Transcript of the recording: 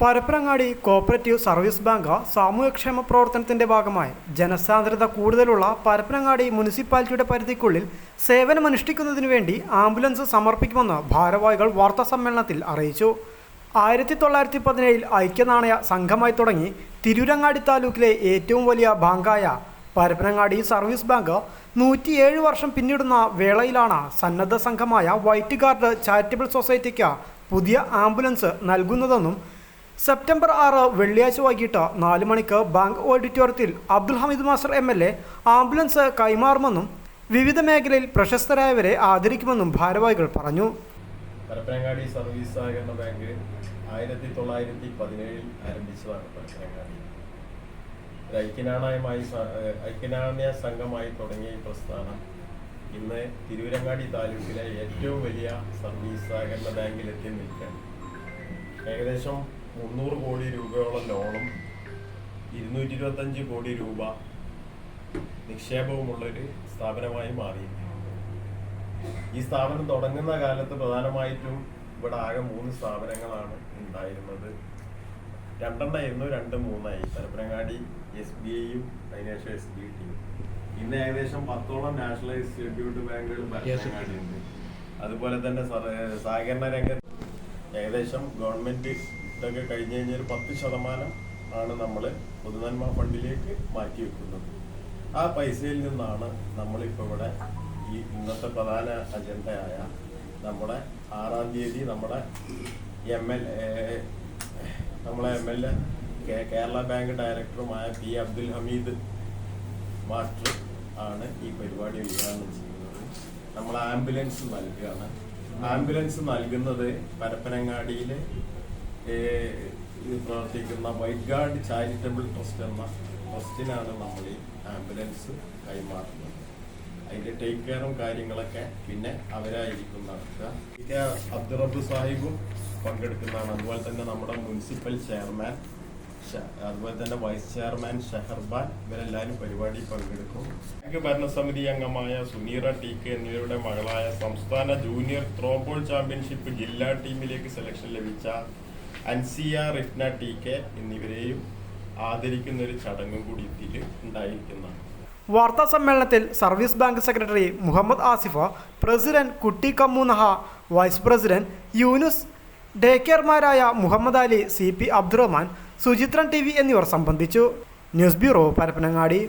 Parappanangadi cooperative service bank സാമൂഹ്യക്ഷേമ പ്രവർത്തനത്തിന്റെ ഭാഗമായി ജനസാന്ദ്രത കൂടുതലുള്ള പരപ്പനങ്ങാടി മുനിസിപ്പാലിറ്റിയുടെ പരിധിക്കുള്ളിൽ സേവനമനുഷ്ഠിക്കുന്നതിനു വേണ്ടി ആംബുലൻസ് സമർപ്പിക്കുമെന്ന് ഭാരവാഹികൾ വാർത്താ സമ്മേളനത്തിൽ അറിയിച്ചു. ആയിരത്തി തൊള്ളായിരത്തി പതിനേഴിൽ ഐക്യനാണയ സംഘമായി തുടങ്ങി തിരൂരങ്ങാടി താലൂക്കിലെ ഏറ്റവും വലിയ ബാങ്കായ പരപ്പനങ്ങാടി സർവീസ് ബാങ്ക് നൂറ്റിയേഴ് വർഷം പിന്നിടുന്ന വേളയിലാണ് സന്നദ്ധ സംഘമായ വൈറ്റ് ഗാർഡ് ചാരിറ്റബിൾ സൊസൈറ്റിക്ക് പുതിയ ആംബുലൻസ് നൽകുന്നതെന്നും സെപ്റ്റംബർ ആറ് വെള്ളിയാഴ്ച വൈകിട്ട് നാല് മണിക്ക് ബാങ്ക് ഓഡിറ്റോറിയത്തിൽ Abdul Hameed master M L A ambulance കൈമാറുമെന്നും വിവിധ മേഖലയിൽ പ്രശസ്തരായവരെ ആദരിക്കുമെന്നും ഭാരവാഹികൾ പറഞ്ഞു. പരപ്പനങ്ങാടി സർവീസ് സഹകരണ ബാങ്ക് ആയിരത്തി തൊള്ളായിരത്തി പതിനേഴിൽ ആരംഭിച്ചതാണ് പരപ്പനങ്ങാടി. ഐക്യനാണയമായി ഐക്യനാണ്യ സംഘമായി തുടങ്ങിയ ഈ പ്രസ്ഥാനം ഇന്ന് തിരൂരങ്ങാടി താലൂക്കിലെ ഏറ്റവും വലിയ സർവീസ് സഹകരണ ബാങ്കിലെത്തി നിൽക്കുകയാണ്. ഏകദേശം മുന്നൂറ് കോടി രൂപയോളം ലോണും ഇരുന്നൂറ്റി ഇരുപത്തഞ്ച് കോടി രൂപ നിക്ഷേപവുമുള്ളൊരു സ്ഥാപനമായി മാറി ഈ സ്ഥാപനം തുടങ്ങുന്ന കാലത്ത് പ്രധാനമായിട്ടും ഇവിടെ ആകെ മൂന്ന് സ്ഥാപനങ്ങളാണ് ഉണ്ടായിരുന്നത്. രണ്ടെണ്ണമായിരുന്നു രണ്ട് മൂന്നായി. പരപ്പനങ്ങാടി എസ് ബി ഐയും അതിനുശേഷം എസ് ബി ടിയും ഇന്ന് ഏകദേശം പത്തോളം നാഷണലൈസ് ഇൻസ്റ്റിറ്റ്യൂട്ട് ബാങ്കുകൾ അതുപോലെ തന്നെ സഹ- സഹകരണ രംഗത്ത് ഏകദേശം ഗവൺമെന്റ് ഇതൊക്കെ കഴിഞ്ഞ് കഴിഞ്ഞാൽ ഒരു പത്ത് ശതമാനം ആണ് നമ്മൾ പൊതുനന്മ ഫണ്ടിലേക്ക് മാറ്റി വെക്കുന്നത്. ആ പൈസയിൽ നിന്നാണ് നമ്മളിപ്പോൾ ഇവിടെ ഈ ഇന്നത്തെ പ്രധാന അജണ്ടയായ നമ്മുടെ ആറാം തീയതി നമ്മുടെ എം എൽ നമ്മളെ M L A Kerala bank ഡയറക്ടറുമായ പി അബ്ദുൽ ഹമീദ് മാസ്റ്റർ ആണ് ഈ പരിപാടി ഉദ്ഘാടനം ചെയ്യുന്നത്. നമ്മൾ ആംബുലൻസ് നൽകുകയാണ്. ആംബുലൻസ് നൽകുന്നത് പരപ്പനങ്ങാടിയിൽ പ്രവർത്തിക്കുന്ന വൈറ്റ് ഗാർഡ് ചാരിറ്റബിൾ ട്രസ്റ്റ് എന്ന ട്രസ്റ്റിനാണ് നമ്മൾ ഈ ആംബുലൻസ് കൈമാറുന്നത്. അതിന്റെ ടേക്ക് കെയറും കാര്യങ്ങളൊക്കെ പിന്നെ അവരായിരിക്കും നടക്കുക ഇത് അബ്ദുറബ് സാഹിബും പങ്കെടുക്കുന്നതാണ്. അതുപോലെ തന്നെ നമ്മുടെ മുനിസിപ്പൽ ചെയർമാൻ അതുപോലെ തന്നെ വൈസ് ചെയർമാൻ ഷെഹർബാൻ ഇവരെല്ലാവരും പരിപാടി പങ്കെടുക്കും. ബാങ്ക് ഭരണസമിതി അംഗമായ സുനീറ ടി കെ എന്നിവരുടെ മകളായ സംസ്ഥാന ജൂനിയർ ത്രോബോൾ ചാമ്പ്യൻഷിപ്പ് ജില്ലാ ടീമിലേക്ക് സെലക്ഷൻ ലഭിച്ച അൻസിയ റിഫ്ന ടി കെ എന്നിവരെയും ആദരിക്കുന്ന ഒരു ചടങ്ങും കൂടി ഇതിൽ ഉണ്ടായിരിക്കുന്നതാണ്. വാർത്താ സമ്മേളനത്തിൽ service bank secretary Muhammad Asifa president കുട്ടി കമ്മൂനഹ വൈസ് പ്രസിഡന്റ് യൂനുസ് ഡേ കെയർമാരായ Muhammad Ali C P Abdurahman Suchithran T V എന്നിവർ സംബന്ധിച്ചു. News bureau Parappanangadi.